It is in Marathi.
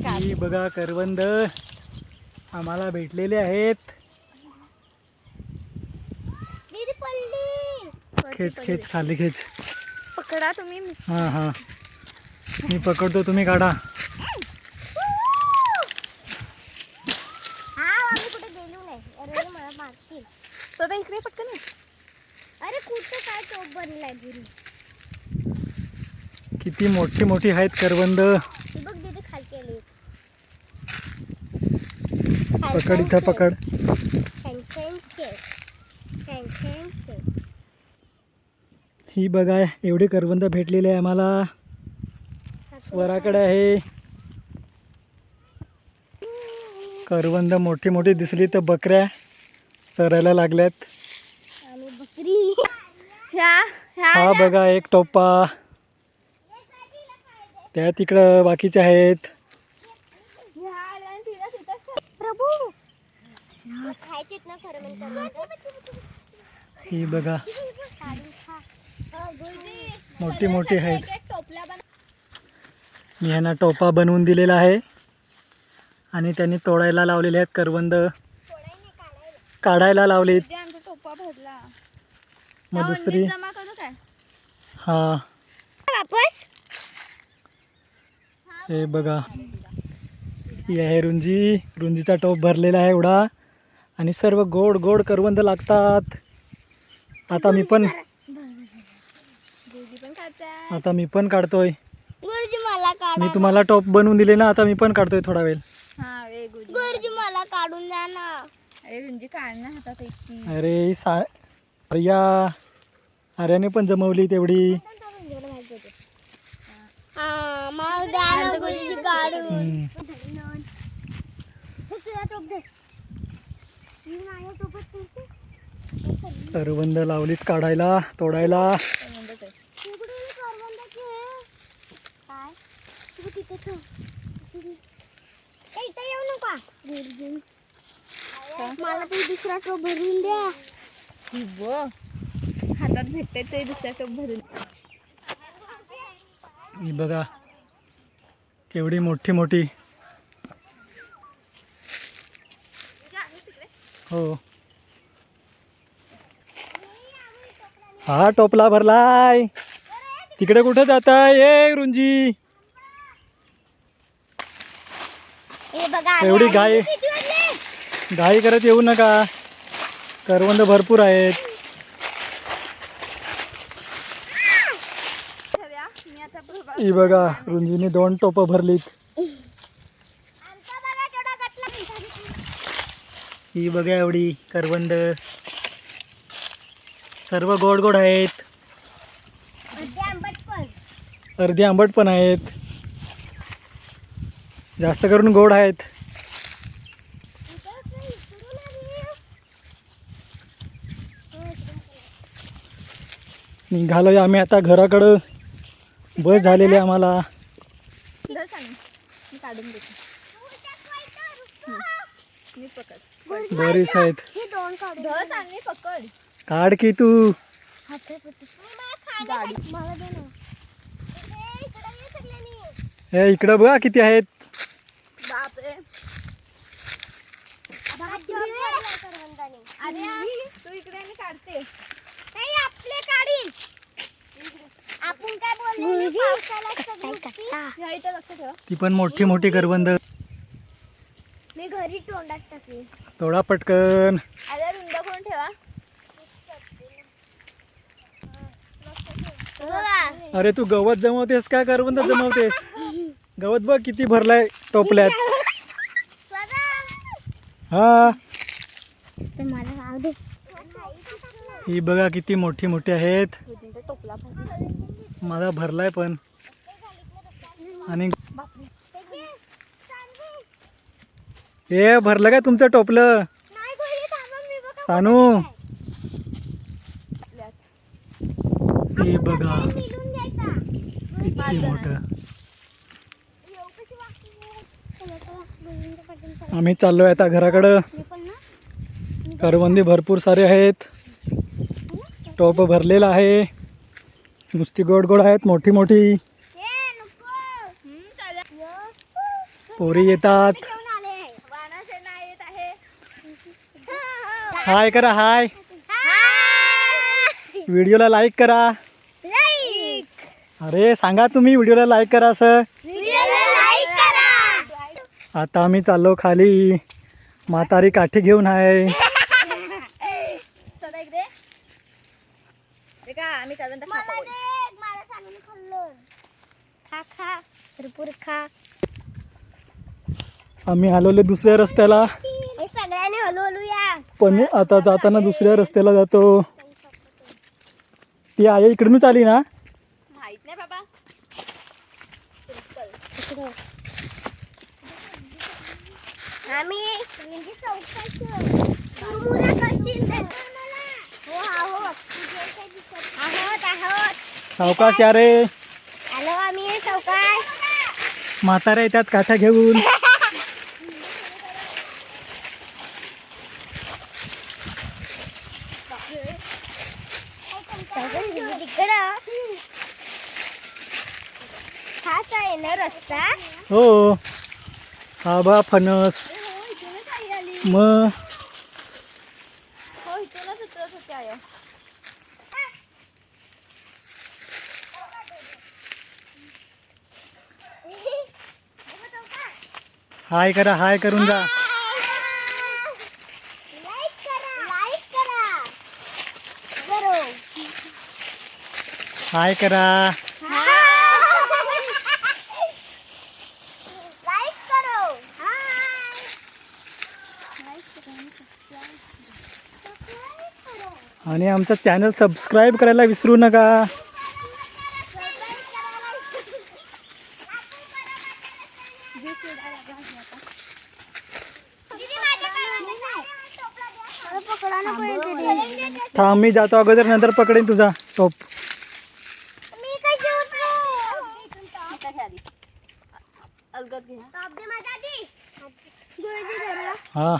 ही बघा करवंद आम्हाला भेटलेले आहेत. खेच खेच खाली खेच. पकडा तुम्ही. हां हां. मी पकडतो तुम्ही काढा. हा अरे मला मारशील स्वतः इकडे पटकन ये. अरे कुठे काय बनलाय किती मोठी मोठी आहेत करवंद हे बघ दीदी खालती आली पकड इथं पकड. ही बघा एवढे करवंद भेटलेले आहे आम्हाला. स्वराकडे आहे. करवंद मोठी मोठी दिसली तर बकऱ्या चरायला लागल्यात. हा बघा एक टोपा. त्या तिकडं बाकीचे आहेत. खायचेत ना खरं म्हणतात ही बघा. मोठी मोठी आहेत. मी ह्यांना टोपा बनवून दिलेला आहे. आणि त्यांनी तोडायला लावलेले आहेत करवंद. काढायला लावलेत. ते आमचा टोपा भरला. मग दुसरी जमा करू काय? हा. वापस? हे बघा. ही आहे रुंजी. रुंजीचा टोप भरलेला आहे एवढा. आणि सर्व गोड गोड करवंद लागतात. आता मी पण आता मी पण काढतोय. गुरुजी मला काढ मी तुम्हाला टोप बनवून दिले ना आता मी पण काढतोय थोडा वेळ. हा वे गुडी गुरुजी मला काढून द्या ना. अरे सा आर्या आर्याने पण जमवली तेवढी. हा काढून हम्म. हे तुझा टोप दे मी माझ्या टोपात ठेवते. करवंद लावलीत काढायला तोडायला. मला ते दुसरा टोप भरून द्या. बघ हातात भेटते ते दुसऱ्या टोप भरून. बघा केवढी मोठी मोठी. हो. हा टोपला भरलाय. तिकडे कुठे जाताय? ये रुंजी. बघा एवढी गाय-? घाई करत येऊ नका. करवंद भरपूर आहेत. ही बघा रुंजीने दोन टोपं भरलीत. ही बघा एवढी करवंद. सर्व गोड गोड आहेत. अर्धे आंबट पण. आहेत. जास्त करून गोड आहेत. निघालोय आम्ही आता घराकडं. बस झालेली आहे आम्हाला. दर सांग. मी काढून देते. मी पकड. बरीच आहेत. काढ की तू. हे इकडं बघा किती आहेत. तू पण मोठी मोठी करवंद मी घरी तोंडात टाकली. थोडा पटकन. अरे रुंद करून ठेवा. अरे तू गवत जमवतेस का करवंद जमवतेस? गवत बघ किती भरलाय टोपल्यात. हा. ही बघा किती मोठी मोठी आहेत. माझा भरलाय पण. आणि हे भरलं काय तुमचं टोपलं? सानू. हे बघा. किती मोठं. आम्ही चाललो आहे आम्ही चाललोय आता घराकडं. करवंदी भरपूर सारे आहेत. टोप भरलेला आहे. नुसती गोड गोड आहेत मोठी मोठी. पोरी येतात. हाय करा हाय. व्हिडिओला लाईक करा. लाईक. अरे सांगा तुम्ही व्हिडिओला लाईक करा असं व्हिडिओला लाईक करा. आता आम्ही चाललो खाली. म्हातारी काठी घेऊन आहे. आम्ही आलेलो दुसऱ्या रस्त्याला. हे पण आता जाताना दुसऱ्या रस्त्याला जातो. ती आई इकडूनच आली ना. माहीत नाही बाबा. आम्ही म्हणजे. हो सावकाश या रे. आलो आम्ही चौकात म्हाताऱ्या येतात काठ्या घेऊन तिकडं हाच आहे ना रस्ता? हो. हा बा फणस. मग हो हाय करा हाय करून जा. हाय करा लाईक करो आणि आमचा चॅनल सबस्क्राईब करायला विसरू नका. थांब मी जातो अगोदर नंतर पकडेन तुझा टोप. हा.